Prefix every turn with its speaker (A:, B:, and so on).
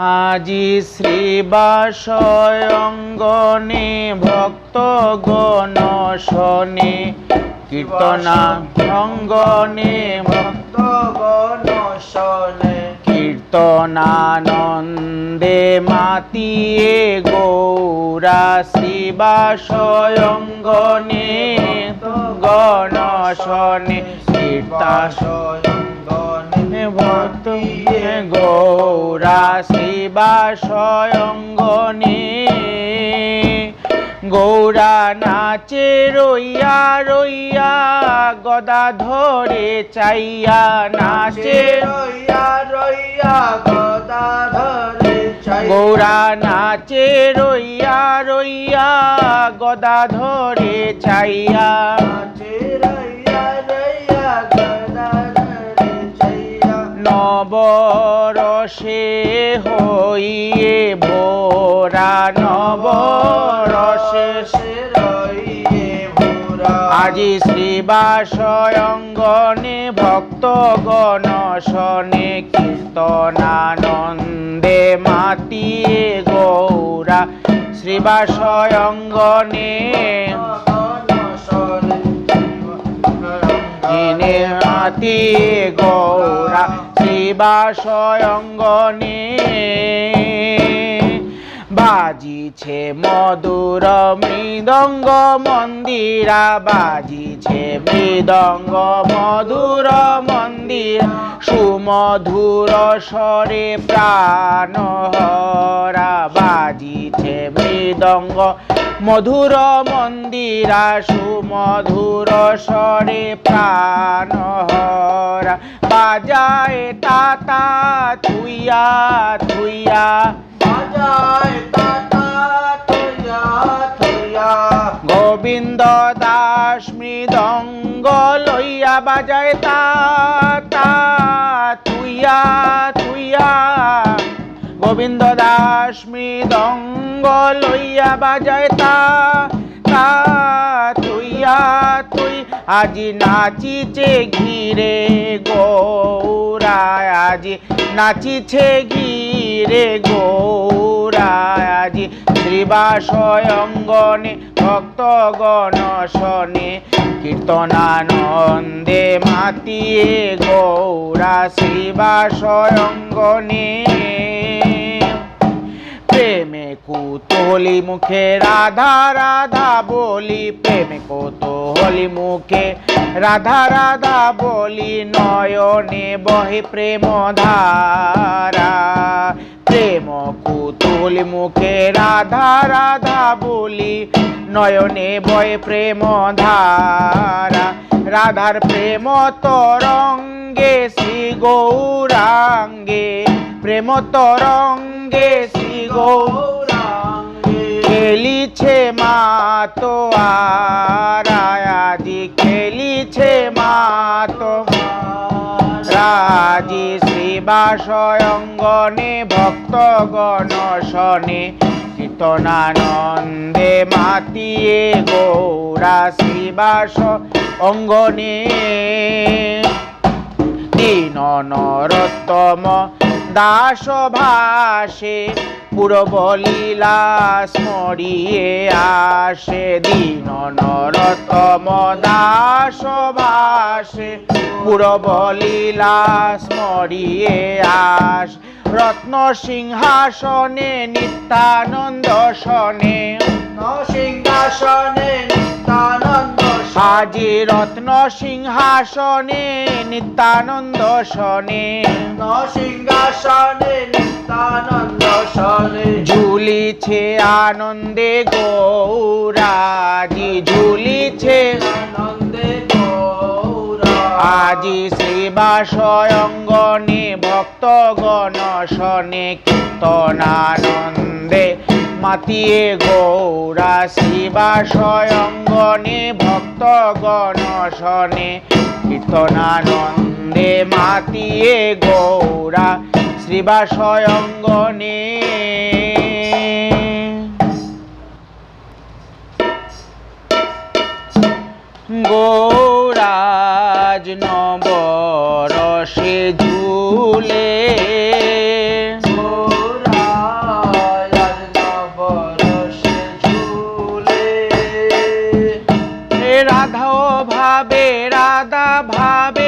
A: আজি শ্রীবাসয়ঙ্গনে ভক্তগণ শনে কীর্তনা অঙ্গনে
B: ভক্তগণ শোনে
A: কীর্তনানন্দে মাতিয়ে গৌরা শিবাশয়ঙ্গনে গণশনে কীর্তাস
B: শয়ঙ্গনে
A: ভক্ত গৌরা শিবাশয়ঙ্গনে গৌরা নাচে রইয়া রইয়া গদা ধরে চাইয়া নাচে।
B: রইয়া রইয়া গদা ধরে
A: গৌরা নাচে রইয়া রইয়া গদা ধরে চাইয়া। নবরসে হইয়ে ভোরা
B: সে রইয়ে ভোরা।
A: আজি শ্রীবাসয়ঙ্গনে ভক্তগণ শনে কীর্তনানন্দে মাতিয়ে গৌরা। শ্রীবাসয়ঙ্গনে মাতিয়ে গৌরা। শিবাশয়ঙ্গনে বাজিছে মধুর মৃদঙ্গ মন্দিরা, বাজিছে মৃদঙ্গ মধুর মন্দির। সুমধুর স্বরে প্রাণ হরা বাজিছে মৃদঙ্গ মধুর মন্দিরা, সুমধুর স্বরে প্রাণ তাতা থুইয়া থুইয়া।
B: বাজায় তাতা থইয়া থইয়া।
A: গোবিন্দ দাস মৃদঙ্গ লইয়া বাজায় তা তা তুইয়া তুইয়া গোবিন্দ দাস মৃদঙ্গ লইয়া বাজায় তা তা তুইয়া তুই আজি নাচিছে ঘিরে। আজি নাচিছে গিরে গৌরা আজি। শ্রীবাসয়ঙ্গনে ভক্তগণ শনে কীর্তনানন্দে মাতিয়ে গৌরা। শ্রীবাসয়ঙ্গনে প্রেমে কুতূহলী মুখে, রাধা রাধা বলি প্রেমে কৌতূহলী মুখে। রাধা রাধা বলি নয়নে বহে প্রেম ধারা। প্রেম কুতূহলী মুখে, রাধা রাধা বলি নয়নে বয়ে প্রেম ধারা। রাধার প্রেম তরঙ্গে শ্রী গৌরাঙ্গে, প্রেম তরঙ্গে খেলিছে মা তো আরায়াজি খেলিছে মা তো রাজি শ্রীবাসয়ঙ্গনে ভক্তগণ শনে কীর্তনানন্দে মাতিয়ে গৌরা শ্রীবাস অঙ্গনে দীন নরোত্তম দাস ভাসে পূর্ব লীলা স্মরিয়ে আসে দীন নরোত্তম দাস ভাসে পূর্ব লীলা স্মরিয়ে আস। রত্ন সিংহাসনে নিত্যানন্দ সনে।
B: সিংহাসনে
A: আজি রত্ন সিংহাসনে নিত্যানন্দ সনে।
B: সিংহাসনে নিত্যানন্দ সনে।
A: ঝুলিছে আনন্দে গৌরাজি ঝুলিছে
B: আনন্দে
A: আজি শ্রীবাসয়ঙ্গনে ভক্তগণ শনে কীর্তনানন্দে। মাতিয়ে গৌরা শিবাশয়ঙ্গনে ভক্তগণ শনে। কীর্তনানন্দে মাতিয়ে গৌরা শ্রীবাশয়ঙ্গনে গৌরাজ নবরসে ভাবে রাধা ভাবে রাধা রাধা